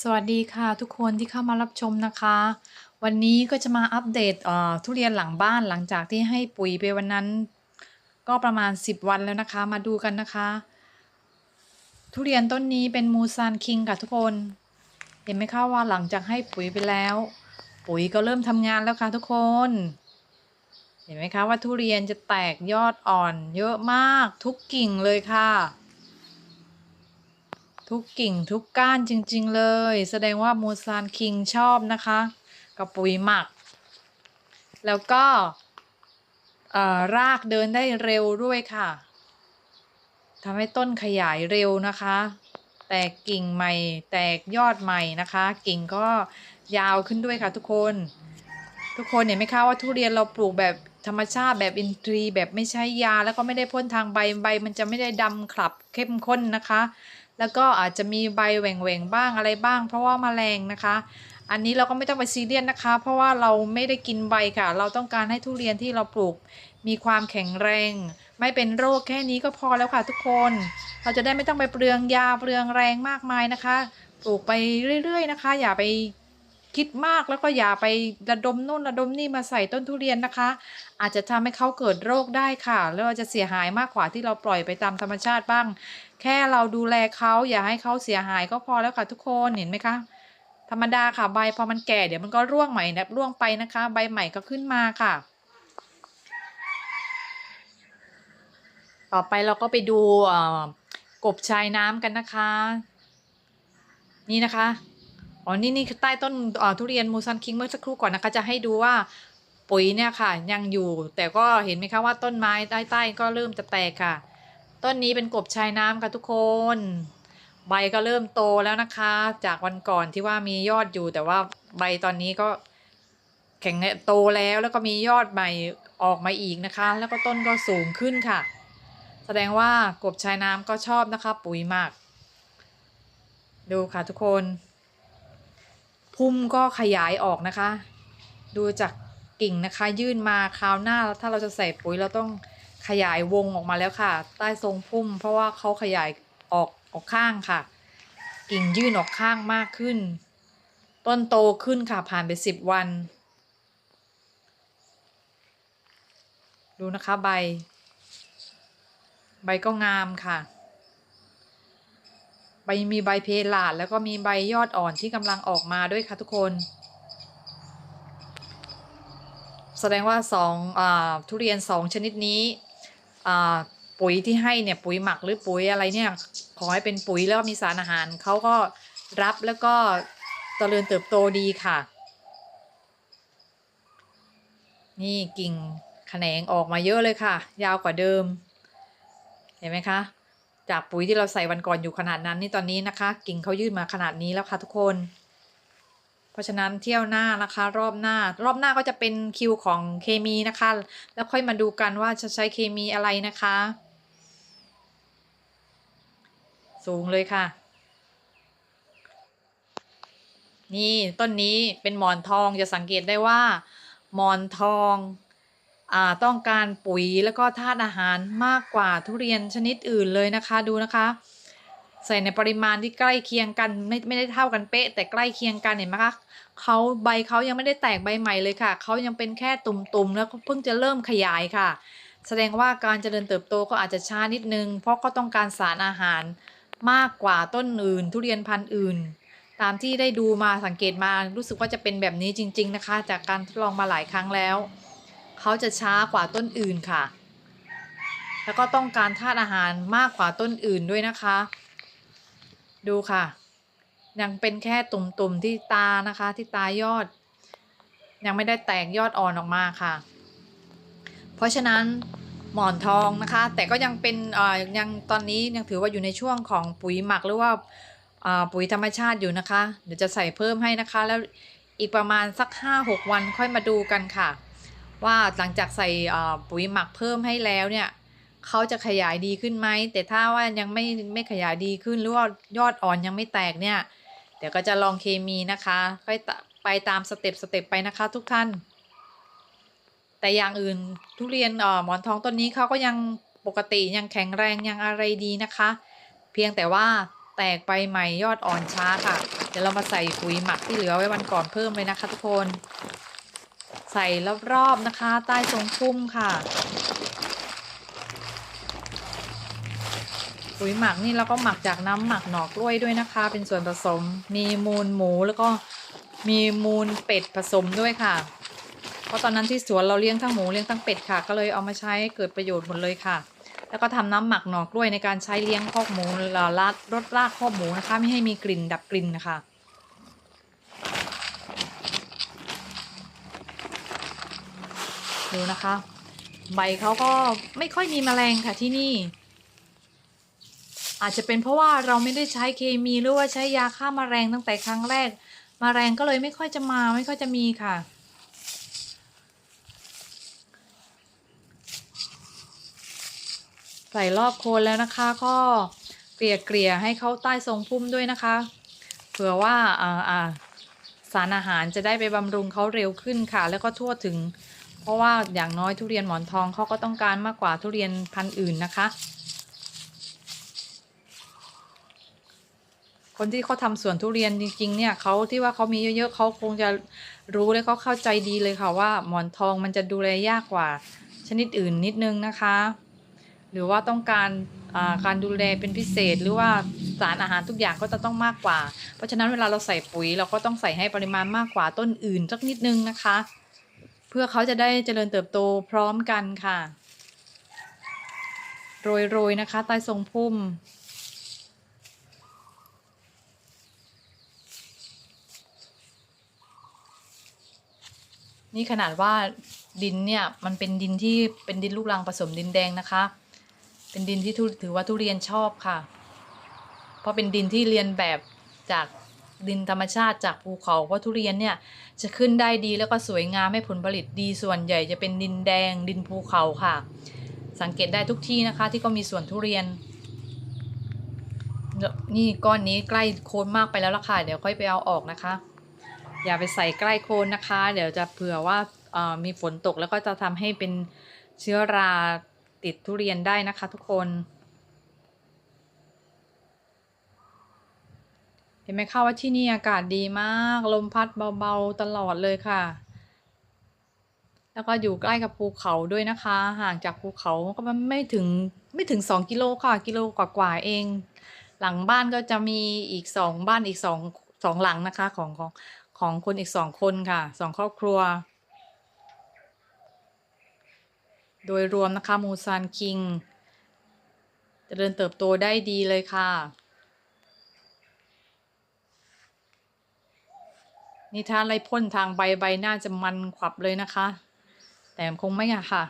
สวัสดีค่ะทุกคนที่เข้ามารับชมนะคะ วันนี้ก็จะมาอัปเดตอ่อทุเรียนหลังบ้านหลังจากที่ให้ปุ๋ยไปวันนั้น ก็ประมาณ 10 วันแล้วนะคะ มาดูกันนะคะ ทุเรียนต้นนี้เป็นมูซานคิงค่ะทุกคน เห็นไหมคะว่าหลังจากให้ปุ๋ยไปแล้ว ปุ๋ยก็เริ่มทำงานแล้วค่ะทุกคน เห็นไหมคะว่าทุเรียนจะแตกยอดอ่อน เยอะมากทุกกิ่งเลยค่ะ ทุกกิ่งทุกก้านจริง ๆ เลย แสดงว่ามูซานคิงชอบนะคะ กับปุ๋ยหมัก แล้วก็รากเดินได้เร็วด้วยค่ะทำให้ต้นขยายเร็วนะคะ แตกกิ่งใหม่ แตกยอดใหม่นะคะ กิ่งก็ยาวขึ้นด้วยค่ะทุกคน ทุกคนเห็นไหมคะว่าทุเรียนเราปลูกแบบธรรมชาติแบบอินทรีย์แบบไม่ใช้ยา แล้วก็ไม่ได้พ่นทางใบใบ มันจะไม่ได้ดำขลับเข้มข้นนะคะ แล้วก็อาจจะมีใบแหว่งแหว่งๆบ้างอะไรบ้าง เพราะว่าแมลงนะคะ อันนี้เราก็ไม่ต้องไปซีเรียสนะคะ เพราะว่าเราไม่ได้กินใบค่ะ เราต้องการให้ทุเรียนที่เราปลูกมีความแข็งแรง ไม่เป็นโรคแค่นี้ก็พอแล้วค่ะทุกคน เราจะได้ไม่ต้องไปเปลืองยาเปลืองแรงมากมายนะคะปลูกไปเรื่อย ๆ นะคะ อย่าไปคิดมากแล้วก็อย่าไประดมนู่นระดมนี่มาใส่ต้นทุเรียนนะคะ อาจจะทำให้เขาเกิดโรคได้ค่ะ แล้วจะเสียหายมากกว่าที่เราปล่อยไปตามธรรมชาติบ้าง แค่เราดูแลเขาอย่าให้เขาเสียหายก็พอแล้วค่ะทุกคนเห็นไหมคะธรรมดาค่ะใบพอมันแก่เดี๋ยวมันก็ร่วงใหม่นะร่วงไปนะคะ ใบใหม่ก็ขึ้นมาค่ะ ต่อไปเราก็ไปดูกบชายน้ำกันนะคะ นี่นะคะอ๋อนี่นี่ใต้ต้นทุเรียนมูซันคิงเมื่อสักครู่ก่อนนะคะ จะให้ดูว่าปุ๋ยเนี่ยค่ะ ยังอยู่ แต่ก็เห็นไหมคะว่าต้นไม้ใต้ใต้ก็เริ่มจะแตกค่ะ ต้นนี้เป็นกบชายน้ำค่ะทุกคน ใบก็เริ่มโตแล้วนะคะ จากวันก่อนที่ว่ามียอดอยู่แต่ว่าใบตอนนี้ก็แข็งโตแล้วแล้วก็มียอดใหม่ออกมาอีกนะคะ แล้วก็ต้นก็สูงขึ้นค่ะ แสดงว่ากบชายน้ำก็ชอบนะคะ ปุ๋ยมักดูค่ะทุกคน พุ่มก็ขยายออกนะคะ ดูจากกิ่งนะคะ ยื่นมาคราวหน้าถ้าเราจะใส่ปุ๋ยเราต้อง ขยายวงออกมาแล้วค่ะ ใต้ทรงพุ่ม เพราะว่าเขาขยายออกออกข้างค่ะ กิ่งยื่นออกข้างมากขึ้น ต้นโตขึ้นค่ะผ่านไปสิบวัน ดูนะคะใบ ใบก็งามค่ะ ใบมีใบเพลาดแล้วก็มีใบยอดอ่อนที่กำลังออกมาด้วยค่ะทุกคนแสดงว่าสองอทุเรียนสองชนิดนี้ ปุ๋ยที่ให้เนี่ยปุ๋ยหมักหรือปุ๋ยอะไรเนี่ยขอให้เป็นปุ๋ยแล้วก็มีสารอาหารเขาก็รับแล้วก็เจริญเติบโตดีค่ะ นี่กิ่งแขนงออกมาเยอะเลยค่ะ ยาวกว่าเดิม เห็นไหมคะ จากปุ๋ยที่เราใส่วันก่อนอยู่ขนาดนั้นนี่ตอนนี้นะคะ กิ่งเขายื่นมาขนาดนี้แล้วค่ะทุกคน เพราะฉะนั้นเที่ยวหน้านะคะ รอบหน้ารอบหน้าก็จะเป็นคิวของเคมีนะคะ แล้วค่อยมาดูกันว่าจะใช้เคมีอะไรนะคะ สูงเลยค่ะ นี่ต้นนี้เป็นหมอนทองจะสังเกตได้ว่า หมอนทองอ่าต้องการปุ๋ยแล้วก็ธาตุอาหารมากกว่าทุเรียนชนิดอื่นเลยนะคะดูนะคะ ใส่ในปริมาณที่ใกล้เคียงกันไม่ไม่ได้เท่ากันเป๊ะ แต่ใกล้เคียงกันเห็นไหมคะเขาใบเขายังไม่ได้แตกใบใหม่เลยค่ะเขายังเป็นแค่ตุ่มๆแล้วเพิ่งจะเริ่มขยายค่ะ แสดงว่าการเจริญเติบโตก็อาจจะช้านิดนึง เพราะก็ต้องการสารอาหารมากกว่าต้นอื่น ทุเรียนพันธุ์อื่น ตามที่ได้ดูมาสังเกตมารู้สึกว่าจะเป็นแบบนี้จริง ๆนะคะ จากการทดลองมาหลายครั้งแล้วเขาจะช้ากว่าต้นอื่นค่ะ แล้วก็ต้องการธาตุอาหารมากกว่าต้นอื่นด้วยนะคะ ดูค่ะ ยังเป็นแค่ตุ่มๆที่ตานะคะ ที่ตายอด ยังไม่ได้แตกยอดอ่อนออกมาค่ะ เพราะฉะนั้นหมอนทองนะคะ แต่ก็ยังเป็นอ่อยังตอนนี้ยังถือว่าอยู่ในช่วงของปุ๋ยหมักหรือว่าอ่าปุ๋ยธรรมชาติอยู่นะคะ เดี๋ยวจะใส่เพิ่มให้นะคะ แล้วอีกประมาณสัก 5-6 วันค่อยมาดูกันค่ะ ว่าหลังจากใส่ปุ๋ยหมักเพิ่มให้แล้วเนี่ย เขาจะขยายดีขึ้นไหมแต่ถ้าว่ายังไม่ไม่ขยายดีขึ้นหรือว่ายอดอ่อนยังไม่แตกเนี่ยเดี๋ยวก็จะลองเคมีนะคะค่อยไปตามสเต็ปสเต็ปไปนะคะ ทุกท่าน แต่อย่างอื่นทุเรียนอ่อหมอนทองต้นนี้เขาก็ยังปกติยังแข็งแรงยังอะไรดีนะคะ เพียงแต่ว่าแตกใบใหม่ยอดอ่อนช้าค่ะ เดี๋ยวเรามาใส่ปุ๋ยหมักที่เหลือไว้วันก่อนเพิ่มเลยนะคะ ทุกคน ใส่รอบๆนะคะ ใต้ทรงพุ่มค่ะ ปุ๋ยหมักนี่เราก็หมักจากน้ำหมักหนอกล้วยด้วยนะคะ เป็นส่วนผสม มีมูลหมูแล้วก็มีมูลเป็ดผสมด้วยค่ะ เพราะตอนนั้นที่สวนเราเลี้ยงทั้งหมูเลี้ยงทั้งเป็ดค่ะ ก็เลยเอามาใช้ให้เกิดประโยชน์หมดเลยค่ะ แล้วก็ทำน้ำหมักหนอกล้วยในการใช้เลี้ยงคอกหมูลาลาดรดรากคอกหมูนะคะ ไม่ให้มีกลิ่นดับกลิ่นนะคะดูนะคะ ใบเขาก็ไม่ค่อยมีแมลงค่ะที่นี่ อาจจะเป็นเพราะว่าเราไม่ได้ใช้เคมีหรือว่าใช้ยาฆ่ามาแมลงตั้งแต่ครั้งแรกมแมลงก็เลยไม่ค่อยจะมาไม่ค่อยจะมีค่ะ ใส่รอบโคนแล้วนะคะ ก็เกลี่ยเกลี่ยให้เขาใต้ทรงพุ่มด้วยนะคะ เผื่อว่าอ่าอ่าสารอาหารจะได้ไปบำรุงเขาเร็วขึ้นค่ะ แล้วก็ทั่วถึง เพราะว่าอย่างน้อยทุเรียนหมอนทองเขาก็ต้องการมากกว่าทุเรียนพันธุ์อื่นนะคะ คนที่เขาทำสวนทุเรียนจริงๆ เนี่ยเขาที่ว่าเขามีเยอะๆเขาคงจะรู้และเขาเข้าใจดีเลยค่ะว่าหมอนทองมันจะดูแลยากกว่าชนิดอื่นนิดนึงนะคะ หรือว่าต้องการการดูแลเป็นพิเศษหรือว่าสารอาหารทุกอย่างก็จะต้องมากกว่า เพราะฉะนั้นเวลาเราใส่ปุ๋ย เราก็ต้องใส่ให้ปริมาณมากกว่าต้นอื่นสักนิดนึงนะคะ เพื่อเขาจะได้เจริญเติบโตพร้อมกันค่ะ โรยๆนะคะใต้ทรงพุ่ม นี่ขนาดว่าดินเนี่ยมันเป็นดินที่เป็นดินลูกรังผสมดินแดงนะคะ เป็นดินที่ถือว่าทุเรียนชอบค่ะ เพราะเป็นดินที่เรียนแบบจากดินธรรมชาติจากภูเขาเพราะทุเรียนเนี่ยจะขึ้นได้ดีแล้วก็สวยงามให้ผลผลิตดีส่วนใหญ่จะเป็นดินแดงดินภูเขาค่ะ สังเกตได้ทุกที่นะคะที่ก็มีสวนทุเรียน นี่ก้อนนี้ใกล้โคนมากไปแล้วล่ะค่ะ เดี๋ยวค่อยไปเอาออกนะคะ อย่าไปใส่ใกล้โคนนะคะ เดี๋ยวจะเผื่อว่ามีฝนตกแล้วก็จะทำให้เป็นเชื้อราติดทุเรียนได้นะคะทุกคน เห็นไหมคะว่าที่นี่อากาศดีมาก ลมพัดเบาๆตลอดเลยค่ะ แล้วก็อยู่ใกล้กับภูเขาด้วยนะคะ ห่างจากภูเขาก็ไม่ถึงไม่ถึงสองกิโลค่ะ กิโลกว่าๆเอง หลังบ้านก็จะมีอีกสองบ้านอีกสองสองหลังนะคะของของ ของคนอีกสองคนค่ะสองครอบครัว โดยรวมนะคะมูซานคิงจเจริญเติบโตได้ดีเลยค่ะ นี่ถ้าอะไรพ่นทางใบใบหน้าจะมันขวับเลยนะคะ แต่คงไม่อะค่ะ